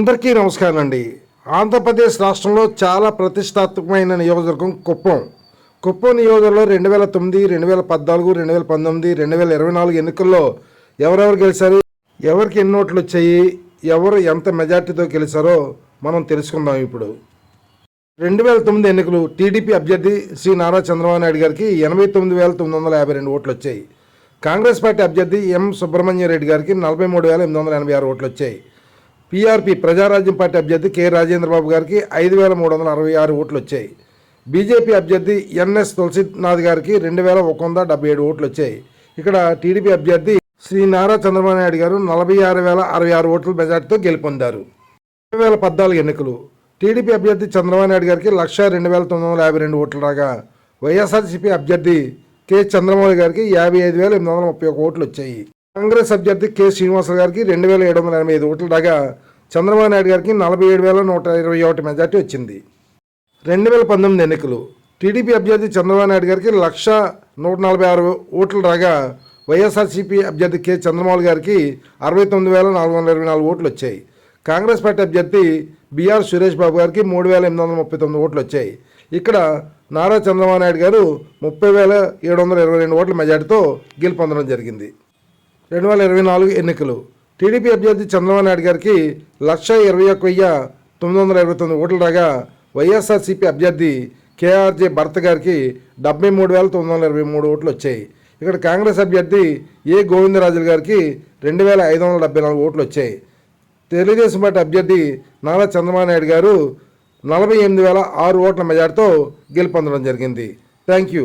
అందరికీ నమస్కారం అండి ఆంధ్రప్రదేశ్ రాష్ట్రంలో చాలా ప్రతిష్టాత్మకమైన నియోజకవర్గం కుప్పం. కుప్పం నియోజకవర్గంలో రెండు వేల తొమ్మిది రెండు వేల పద్నాలుగు రెండు వేల పంతొమ్మిది రెండు వేల ఇరవై నాలుగు ఎన్నికల్లో ఎవరెవరు గెలిచారు ఎవరికి ఎన్ని ఓట్లు వచ్చాయి ఎవరు ఎంత మెజార్టీతో గెలిచారో మనం తెలుసుకుందాం ఇప్పుడు. రెండు వేల తొమ్మిది ఎన్నికలు టీడీపీ అభ్యర్థి శ్రీ నారా చంద్రబాబు నాయుడు గారికి ఎనభై తొమ్మిది వేల తొమ్మిది వందల యాభై రెండు ఓట్లు వచ్చాయి. కాంగ్రెస్ పార్టీ అభ్యర్థి ఎం సుబ్రహ్మణ్య రెడ్డి గారికి నలభై మూడు వేల ఎనిమిది వందల ఎనభై ఆరు ఓట్లు వచ్చాయి. పీఆర్పీ ప్రజారాజ్యం పార్టీ అభ్యర్థి కె రాజేంద్రబాబు గారికి ఐదు వేల మూడు వందల అరవై ఆరు ఓట్లు వచ్చాయి. బీజేపీ అభ్యర్థి ఎన్ఎస్ తులసినాథ్ గారికి రెండు వేల ఒక వంద డెబ్బై ఏడు ఓట్లు వచ్చాయి. ఇక్కడ టీడీపీ అభ్యర్థి శ్రీ నారా చంద్రబాబు నాయుడు గారు నలభై ఆరు వేల అరవై ఆరు ఓట్ల మెజార్టీతో గెలుపొందారు. రెండు వేల పద్నాలుగు ఎన్నికలు. టీడీపీ అభ్యర్థి చంద్రబాబు నాయుడు గారికి లక్ష రెండు వేల తొమ్మిది వందల యాభై రెండు ఓట్లు రాగా వైఎస్ఆర్సీపీ అభ్యర్థి కె చంద్రమౌళి గారికి యాభై ఐదు వేల ఎనిమిది వందల ముప్పై ఒక ఓట్లు వచ్చాయి. కాంగ్రెస్ అభ్యర్థి కె శ్రీనివాసరావు గారికి రెండు వేల ఏడు వందల ఎనభై ఐదు ఓట్లు రాగా చంద్రబాబు నాయుడు గారికి నలభై ఏడు వేల నూట ఇరవై ఒకటి మెజార్టీ వచ్చింది. రెండు వేల పంతొమ్మిది ఎన్నికలు టీడీపీ అభ్యర్థి చంద్రబాబు నాయుడు గారికి లక్ష నూట నలభై ఆరు ఓట్లు రాగా వైఎస్ఆర్సీపీ అభ్యర్థి కె చంద్రమౌళి గారికి అరవై తొమ్మిది వేల నాలుగు వందల ఇరవై నాలుగు ఓట్లు వచ్చాయి. కాంగ్రెస్ పార్టీ అభ్యర్థి బీఆర్ సురేష్ బాబు గారికి మూడు వేల ఎనిమిది వందల ముప్పై తొమ్మిది ఓట్లు వచ్చాయి. ఇక్కడ నారా చంద్రబాబు నాయుడు గారు ముప్పై వేల ఏడు వందల ఇరవై రెండు ఓట్ల మెజార్టీతో గెలుపొందడం జరిగింది. రెండు వేల ఇరవై నాలుగు ఎన్నికలు. టీడీపీ అభ్యర్థి చంద్రబాబు నాయుడు గారికి లక్ష ఇరవై ఒక్క వెయ్యి తొమ్మిది వందల ఇరవై తొమ్మిది ఓట్లు రాగా వైఎస్ఆర్సీపీ అభ్యర్థి కేఆర్జే భరత్ గారికి డెబ్బై మూడు వేల తొమ్మిది వందల ఇరవై మూడు ఓట్లు వచ్చాయి. ఇక్కడ కాంగ్రెస్ అభ్యర్థి ఏ గోవిందరాజులు గారికి రెండు వేల ఐదు వందల డెబ్బై నాలుగు ఓట్లు వచ్చాయి. తెలుగుదేశం పార్టీ అభ్యర్థి నారా చంద్రబాబు నాయుడు గారు నలభై ఎనిమిది వేల ఆరు ఓట్ల మెజార్టీతో గెలుపొందడం జరిగింది. Thank you